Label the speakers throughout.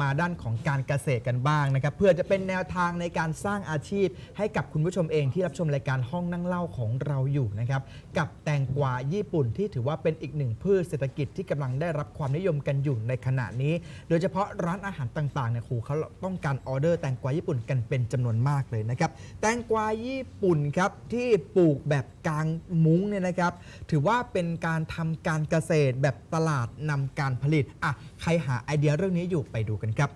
Speaker 1: มาด้านของการเกษตรกันบ้างนะครับเพื่อจะเป็นแนวทางในการสร้างอาชีพ ให้กับคุณผู้ชมเองที่รับชมรายการห้องนั่งเล่าของเราอยู่นะครับกับแตงกวาญี่ปุ่นที่ถือว่าเป็นอีกหนึ่งพืชเศรษฐกิจที่กำลังได้รับความนิยมกันอยู่ในขณะนี้ โดยเฉพาะร้านอาหารต่างๆเนี่ยครูเขาต้องการออเดอร์แตงกวาญี่ปุ่นกันเป็นจำนวนมากเลยนะครับแตงกวาญี่ปุ่นครับที่ปลูกแบบกลางมุ้งเนี่ยนะครับถือว่าเป็นการทำการเกษตรแบบตลาดนำการผลิตอะใครหาไอเดียเรื่องนี้อยู่ไปดูกันครับ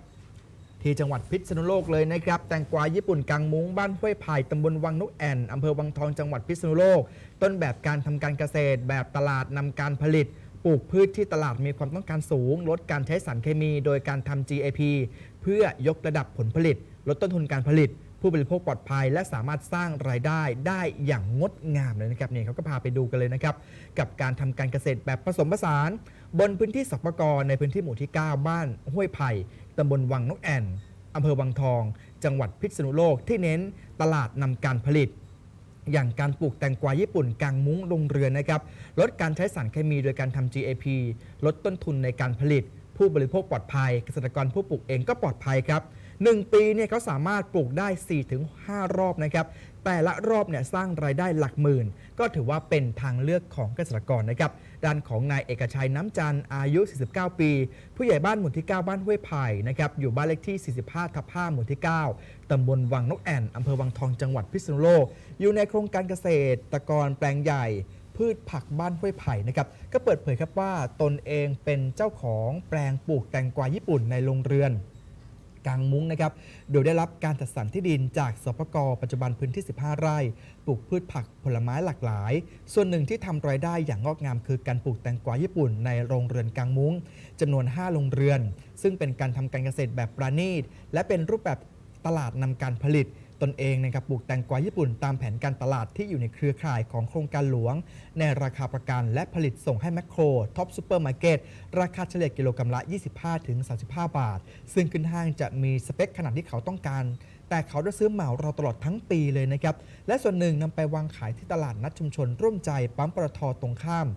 Speaker 1: ที่จังหวัดพิษณุโลกเลยนะครับ แตงกวาญี่ปุ่นกังมุ้งบ้านห้วยไผ่ตำบลวังนกแอ่นอำเภอวังทองจังหวัดพิษณุโลก ต้นแบบการทำการเกษตร แบบตลาดนำการผลิตปลูกพืชที่ตลาดมีความต้องการสูง ลดการใช้สารเคมี โดยการทำ GAP เพื่อยกระดับผลผลิต ลดต้นทุนการผลิต ผู้บริโภคปลอดภัย และสามารถสร้างรายได้ได้อย่างงดงามเลยนะครับเนี่ยเขาก็พาไปดูกันเลยนะครับ กับการทำการเกษตรแบบผสมผสาน บนพื้นที่สปกรในพื้นที่หมู่ที่ 9 บ้านห้วยไผ่ตำบลวังนกแอ่นอำเภอวังทอง จังหวัดพิษณุโลกที่เน้นตลาดนำการผลิต อย่างการปลูกแตงกวาญี่ปุ่นกลางมุ้งโรงเรือนนะครับลดการใช้สารเคมีโดยการทำ GAP ลดต้นทุนในการผลิต ผู้บริโภคปลอดภัย เกษตรกรผู้ปลูกเองก็ปลอดภัยครับ 1ปีเนี่ยเขาสามารถปลูกได้ 4-5 รอบนะครับ แต่ละรอบเนี่ยสร้างรายได้หลักหมื่น ก็ถือว่าเป็นทางเลือกของเกษตรกรนะครับ ด้านของนายเอกชัยน้ำจันทร์อายุ 49 ปี ผู้ใหญ่บ้านหมู่ที่ 9 บ้านห้วยไผ่นะครับ อยู่บ้านเลขที่ 45 ทับ5หมู่ที่ 9 ตำบลวังนกแอ่นอำเภอวังทองจังหวัดพิษณุโลก อยู่ในโครงการเกษตรกรแปลงใหญ่พืชผักบ้านห้วยไผ่นะครับก็เปิดเผยครับว่าตนเองเป็นเจ้าของแปลงปลูกแตงกวาญี่ปุ่นในโรงเรือน กลางมุ้งนะครับ โดยได้รับการจัดสรรที่ดินจากสปกปัจจุบันพื้นที่ 15 ไร่ ปลูกพืชผักผลไม้หลากหลาย ส่วนหนึ่งที่ทำรายได้อย่างงอกงามคือการปลูกแตงกวาญี่ปุ่นในโรงเรือนกลางมุ้งจำนวน 5 โรงเรือน ซึ่งเป็นการทำการเกษตรแบบประณีต และเป็นรูปแบบตลาดนำการผลิต ตนเองนะครับปลูกแตงกวาญี่ปุ่นตามแผนการตลาดที่อยู่ในเครือข่ายของโครงการหลวง ในราคาประกันและผลิตส่งให้แมคโครท็อปซูเปอร์มาร์เก็ตราคาเฉลี่ยกิโลกรัมละ 25-35 บาท ซึ่งขึ้นห้างจะมีสเปคขนาดที่เขาต้องการแต่เขาได้ซื้อเหมาเราตลอดทั้งปีเลยนะครับ และส่วนหนึ่งนำไปวางขายที่ตลาดนัดชุมชนร่วมใจปั๊มปตทตรงข้าม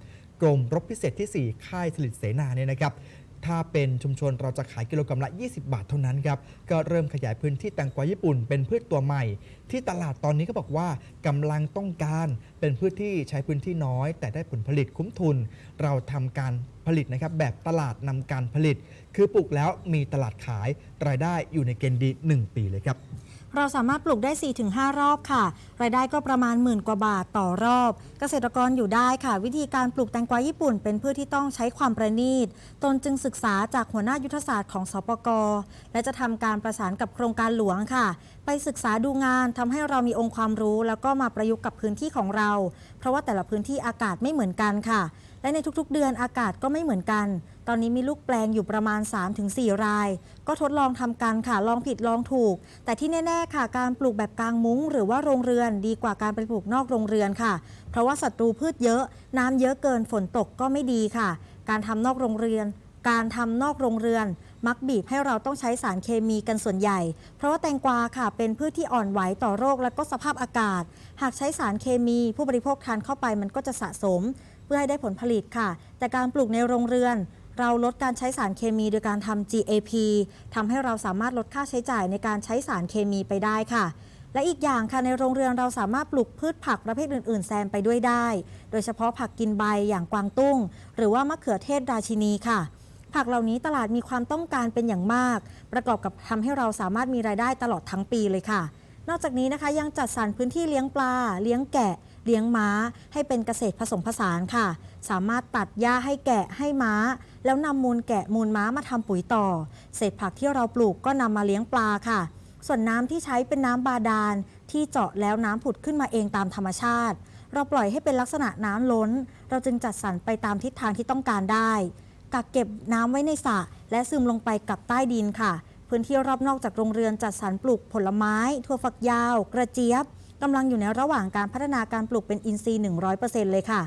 Speaker 1: กรมรบพิเศษที่ 4 ค่ายสลิดเสนาเนี่ยนะครับ ถ้าเป็นชุมชนเราจะขายกิโลกรัมละ 20 บาทเท่านั้นครับ ก็เริ่มขยายพื้นที่แตงกวาญี่ปุ่น เป็นพืชตัวใหม่ ที่ตลาดตอนนี้ก็บอกว่ากำลังต้องการเป็นพืชที่ใช้พื้นที่น้อย แต่ได้ผลผลิตคุ้มทุน เราทำการผลิตนะครับแบบตลาดนำการผลิต คือปลูกแล้วมีตลาดขายรายได้อยู่ในเกณฑ์ดี 1 ปีเลยครับ
Speaker 2: เราสามารถปลูกได้ 4-5 รอบค่ะ รายได้ก็ประมาณหมื่นกว่าบาทต่อรอบ เกษตรกรอยู่ได้ค่ะ วิธีการปลูกแตงกวาญี่ปุ่น เป็นพืชที่ต้องใช้ความประณีต ตนจึงศึกษาจากหัวหน้ายุทธศาสตร์ของสปกและจะทำการประสานกับโครงการหลวงค่ะ ไปศึกษาดูงานทำให้เรามีองค์ความรู้ แล้วก็มาประยุกต์กับพื้นที่ของเรา เพราะว่าแต่ละพื้นที่อากาศไม่เหมือนกันค่ะ และในทุกๆ เดือนอากาศก็ไม่เหมือนกัน ตอนนี้มีลูกแปลงอยู่ประมาณ 3-4 ราย ก็ทดลองทำกันค่ะ ลองผิดลองถูก แต่ที่แน่ ๆ ค่ะ การปลูกแบบกลางมุ้ง หรือว่าโรงเรือนดีกว่าการไปปลูกนอกโรงเรือนค่ะ เพราะว่าศัตรูพืชเยอะ น้ำเยอะเกินฝนตกก็ไม่ดีค่ะ การทำนอกโรงเรือน การทำนอกโรงเรือน มักบีบให้เราต้องใช้สารเคมีกันส่วนใหญ่ เพราะว่าแตงกวาค่ะ เป็นพืชที่อ่อนไหวต่อโรคและก็สภาพอากาศ หากใช้สารเคมีผู้บริโภคทานเข้าไปมันก็จะสะสม เพื่อให้ได้ผลผลิตค่ะ แต่การปลูกในโรงเรือน เราลดการใช้สารเคมีโดยการทำ GAP ทำให้เราสามารถลดค่าใช้จ่ายในการใช้สารเคมีไปได้ค่ะ และอีกอย่างค่ะในโรงเรือนเราสามารถปลูกพืชผักประเภทอื่น ๆ แซมไปด้วยได้ โดยเฉพาะผักกินใบอย่างกวางตุ้ง หรือว่ามะเขือเทศราชินีค่ะ ผักเหล่านี้ตลาดมีความต้องการเป็นอย่างมาก ประกอบกับทำให้เราสามารถมีรายได้ตลอดทั้งปีเลยค่ะ นอกจากนี้นะคะยังจัดสรรพื้นที่เลี้ยงปลา เลี้ยงแกะ เลี้ยงม้าให้เป็นเกษตรผสมผสานค่ะ สามารถตัดหญ้าให้แกะให้ม้า แล้วนำมูลแกะมูลม้ามาทำปุ๋ยต่อ เศษผักที่เราปลูกก็นำมาเลี้ยงปลาค่ะ ส่วนน้ำที่ใช้เป็นน้ำบาดาล ที่เจาะแล้วน้ำผุดขึ้นมาเองตามธรรมชาติ เราปล่อยให้เป็นลักษณะน้ำล้น เราจึงจัดสรรไปตามทิศทางที่ต้องการได้ กักเก็บน้ำไว้ในสระและซึมลงไปกับใต้ดินค่ะพื้นที่รอบนอกจากโรงเรือนจัดสรรปลูกผลไม้ ถั่วฝักยาว กระเจี๊ยบ กำลังอยู่ในระหว่างการพัฒนาการปลูกเป็นอินทรีย์ 100%เลยค่ะ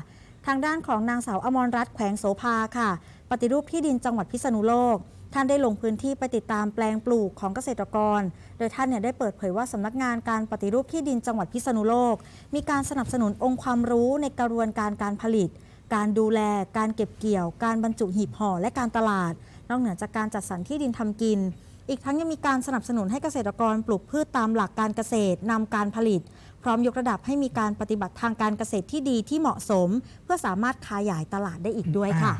Speaker 2: ทางด้านของนางสาวอมรรัตน์แขวงโสภาค่ะ ปฏิรูปที่ดินจังหวัดพิษณุโลก ท่านได้ลงพื้นที่ไปติดตามแปลงปลูกของเกษตรกร โดยท่านเนี่ยได้เปิดเผยว่าสำนักงานการปฏิรูปที่ดินจังหวัดพิษณุโลก มีการสนับสนุนองค์ความรู้ในกระบวนการการผลิต การดูแล การเก็บเกี่ยว การบรรจุหีบห่อและการตลาด นอกเหนือจากการจัดสรรที่ดินทำกิน อีกทั้งยังมีการสนับสนุนให้เกษตรกรปลูกพืชตามหลักการเกษตรนำการผลิต พร้อมยกระดับให้มีการปฏิบัติทางการเกษตรที่ดีที่เหมาะสม เพื่อสามารถขยายตลาดได้อีกด้วยค่ะ